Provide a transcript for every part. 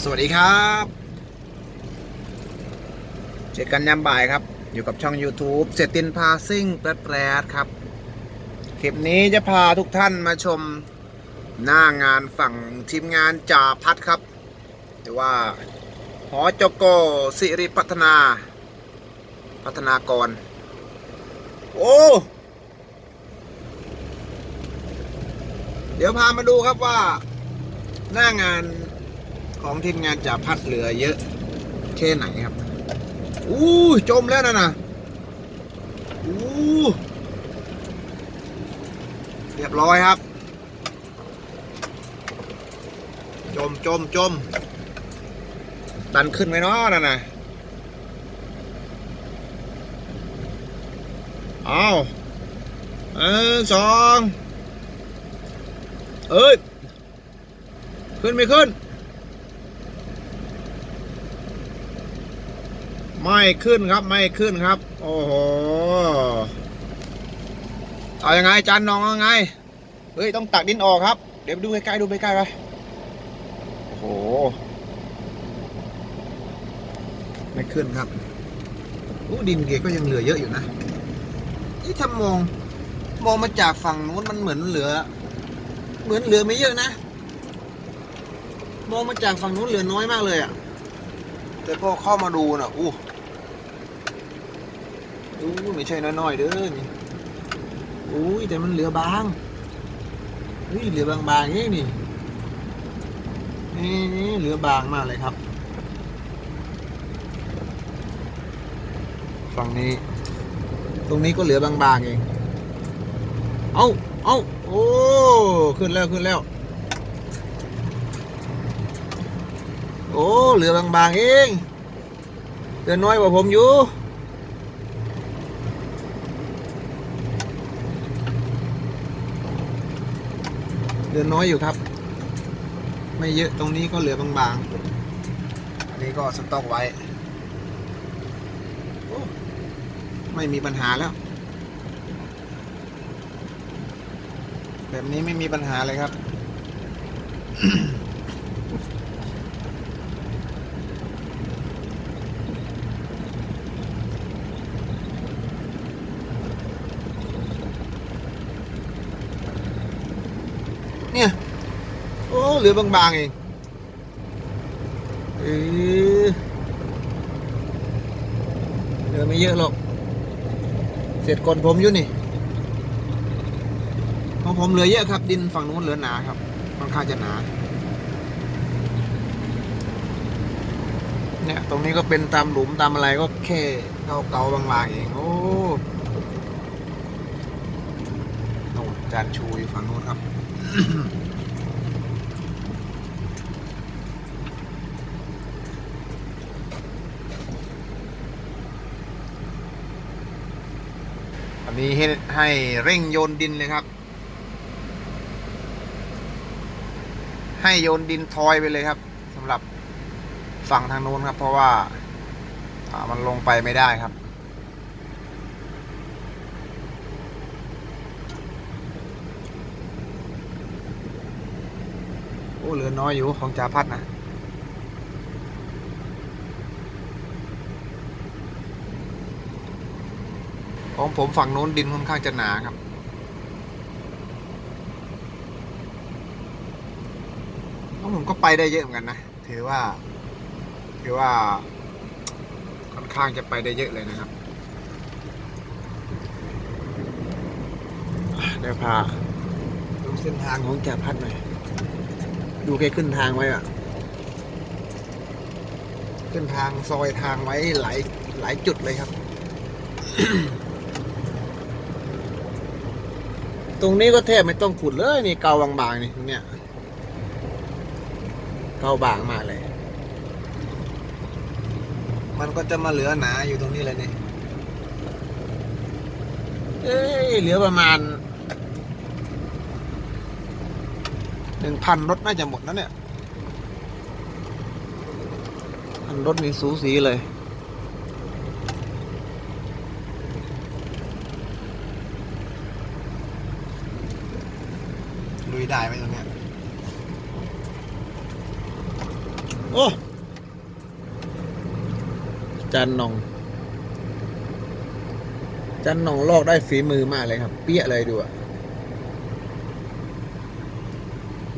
สวัสดีครับเจอกันยามบ่ายครับ อยู่กับช่อง YouTube เสตินพาซิ่งแปรดๆครับ คลิปนี้จะพาทุกท่านมาชมหน้างานฝั่งทีมงานจ่าพัดครับหรือว่าหอจกสิริพัฒนา พัฒนากร โอ้ เดี๋ยวพามาดูครับว่าหน้างาน ของทีมงานจ่าพัดเหลือเยอะแค่ไหนครับ อู้จมแล้วนะนะอู้เรียบร้อยครับ จมจมจมดันขึ้นไหมเนาะนั่นนะเอาเออสองเอ้ย ขึ้นไม่ขึ้น ไม่ขึ้นครับไม่ขึ้นครับ โอ้โหเอายังไงจันน้องเอายังไงเฮ้ยต้องตักดินออกครับ เดี๋ยวไปดูใกล้ๆดูใกล้ๆไปโอ้โห ไม่ขึ้นครับอู้ดินเกก็ยังเหลือเยอะอยู่นะนี่ถ้ามองมองมาจากฝั่งนู้นมันเหมือนเหลือ เหมือนเหลือไม่เยอะนะ มองมาจากฝั่งนู้นเหลือน้อยมากเลยอะ่ะแต่พอเข้ามาดูน่ะอู้ อู้ไม่ใช่น้อยๆเด้อนี่อุ้ยแต่มันเหลือบางอุ้ยเหลือบางๆนี่นี่นี่เหลือบางมากเลยครับฝั่งนี้ ตรงนี้ก็เหลือบางๆเอง เอาเอาโอ้ ขึ้นแล้วขึ้นแล้ว โอ้ เหลือบางๆเองเดือนน้อยกว่าผมอยู่ เดือนน้อยอยู่ครับ ไม่เยอะตรงนี้ก็เหลือบางๆ อันนี้ก็สต็อกไว้ ไม่มีปัญหาแล้ว แบบนี้ไม่มีปัญหาเลยครับ เนี่ย โอ้เหลือบางๆเองเออเหลือไม่เยอะหรอก เสร็จก่อนผมอยู่นี่ของผมเหลือเยอะครับ ดินฝั่งนู้นเหลือหนาครับค่อนข้างจะหนาเนี่ย ตรงนี้ก็เป็นตามหลุมตามอะไรก็แค่เกาๆบางๆเอง โอ้โนจานชูอยู่ฝั่งนู้นครับ อันนี้ให้ให้เร่งโยนดินเลยครับ ให้โยนดินทอยไปเลยครับสำหรับฝั่งทางนู้นครับ เพราะว่าอ่ามันลงไปไม่ได้ครับ โอ้เหลือน้อยอยู่ของจ่าพัดนะของผมฝั่งโน้นดินค่อนข้างจะหนาครับของผมก็ไปได้เยอะเหมือนกันนะ ถือว่า ถือว่า ค่อนข้างจะไปได้เยอะเลยนะครับ เดี๋ยวพาดูเส้นทางของจ่าพัดหน่อย ดูแกขึ้นทางไว้อะขึ้นทางซอยทางไว้หลายหลายจุดเลยครับ ตรงนี้ก็แทบไม่ต้องขุดเลยนี่เกาบางๆนี่ตรงเนี้ยเกาบางมากเลย มันก็จะมาเหลือหนาอยู่ตรงนี้เลยนี่เอ้ยเหลือประมาณ หนึ่งพันรถน่าจะหมดแล้วเนี่ยพันรถนี่สูสีเลย ลุยได้ไหมตรงเนี้ยโอ้จันนองจันนองลอกได้ฝีมือมากเลยครับ เปี้ยเลยดูอะ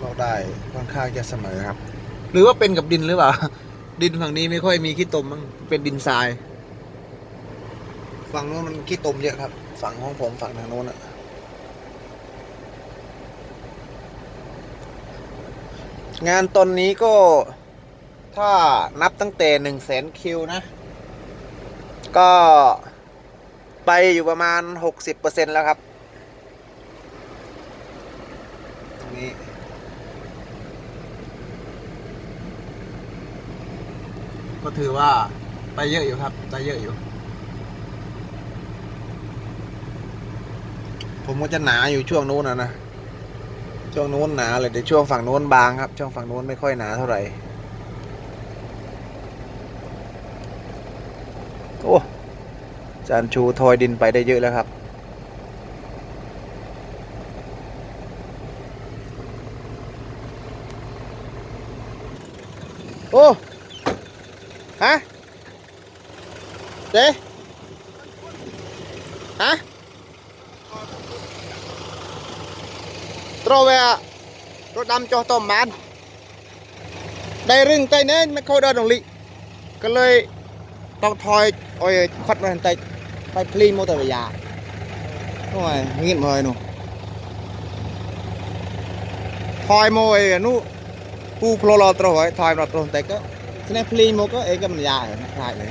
ลอก ได้ค่อนข้างจะเสมอครับ หรือว่าเป็นกับดินหรือเปล่า ดินฝั่งนี้ไม่ค่อยมีขี้ตมมั้งเป็นดินทรายฝั่งโน้นมันขี้ตมเยอะครับ ฝั่งของผมฝั่งทางโน้นอะงานตอนนี้ก็ถ้านับตั้งแต่หนึ่งแสนคิวนะ ก็ไปอยู่ประมาณหกสิบเปอร์เซ็นแล้วครับ ตรงนี้ ก็ถือว่าไปเยอะอยู่ครับไปเยอะอยู่ ผมก็จะหนาอยู่ช่วงนู้นนะนะช่วงนู้นหนาเลยเดี๋ยวช่วงฝั่งนู้นบางครับ ช่วงฝั่งนู้นไม่ค่อยหนาเท่าไหร่โอ้จานชูทอยดินไปได้เยอะแล้วครับโอ้ ฮะ เด้ฮะตัวเวรถดำจอตอมมันได้รึ่งไตเน้นไม่เข้าเดินตรงลิก็เลยต้องถอยโอ้ยควัดมาทันใจไปพลีมอเตอร์ยาโอ้ยเงียบเลยหนูถอยมวยนู้ผู้คลอตรอยถอยมาตรงแต่ก็สนพลีมอก็เอกมันยาเหรอใช่เลย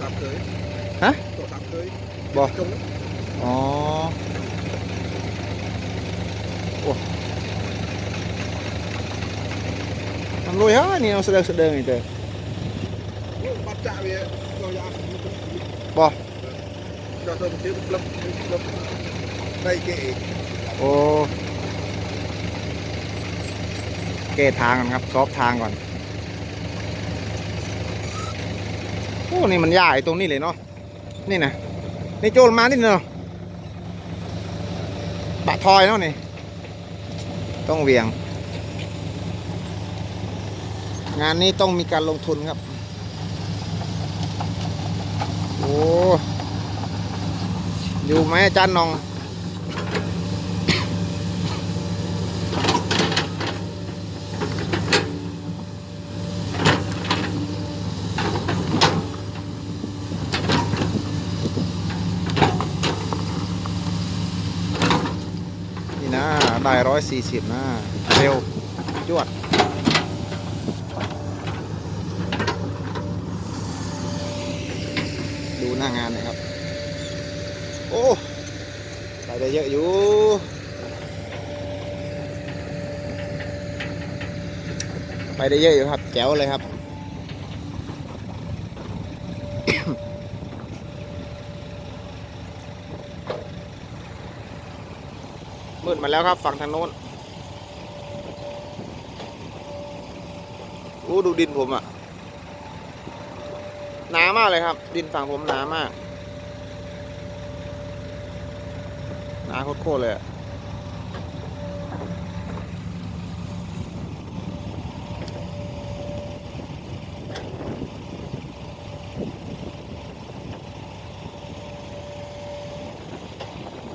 สามเคยบ่จงอ๋อโอ้มันรวยฮะนี่เราเสดงเสดงนี่เด้อบัตรจ่าเวียเราอยากบ่เราต้องซื้อปลับปลับได้เก๋ โอ้เกทางก่อนครับ ซอฟทางก่อน โอ้นี่มันยากไอ้ตรงนี้เลยเนาะ นี่นะนี่โจรมานี่เนาะปะทอยเนาะนี่ ต้องเวียง งานนี้ต้องมีการลงทุนครับ โอ้ อยู่ไหมอาจารย์นอง นี่นะ ได้ร้อยสี่สิบนะเร็วจวดดูหน้างานนะครับ โอ้ไปได้เยอะอยู่ไปได้เยอะอยู่ครับแจ๋วเลยครับ มาแล้วครับฝั่งทางโน้นโอ้ดูดินผมอะหนามากเลยครับ ดินฝั่งผมหนามากหนาโคตรเลยอะ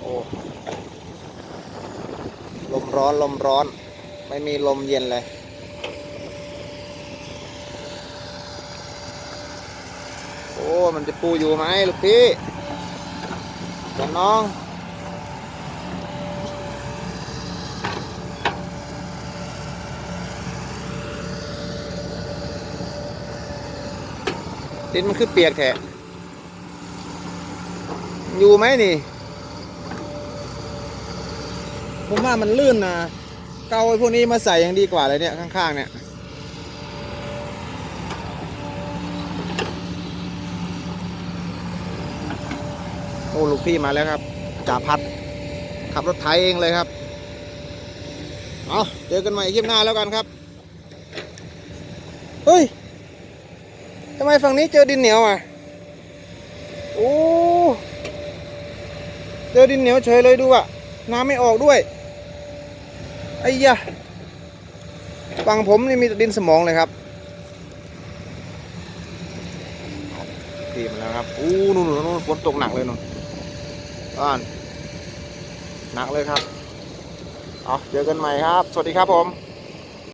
โอ้ ร้อนลมร้อน ไม่มีลมเย็นเลยโอ้มันจะปูอยู่ไหมลูกพี่จันน้องดินมันคือเปียกแท้อยู่ไหมนี่ ผมว่ามันลื่นนะเกาไอ้พวกนี้มาใส่ยังดีกว่าเลยเนี่ยข้างๆเนี่ยโอ้ลูกพี่มาแล้วครับจ่าพัด ขับรถไถเองเลยครับ เอาเจอกันใหม่คลิปหน้าแล้วกันครับ เฮ้ยทำไมฝั่งนี้เจอดินเหนียวอะ โอ้ เจอดินเหนียวเฉยเลยดูอะ น้ำไม่ออกด้วย ไอ้ยะฝั่งผมนี่มีแต่ดินสมองเลยครับทีมาแล้วครับอู้นู่นนู่นนู่นฝนตกหนักเลยนู่นอ่านหนักเลยครับ เอาเจอกันใหม่ครับ สวัสดีครับผม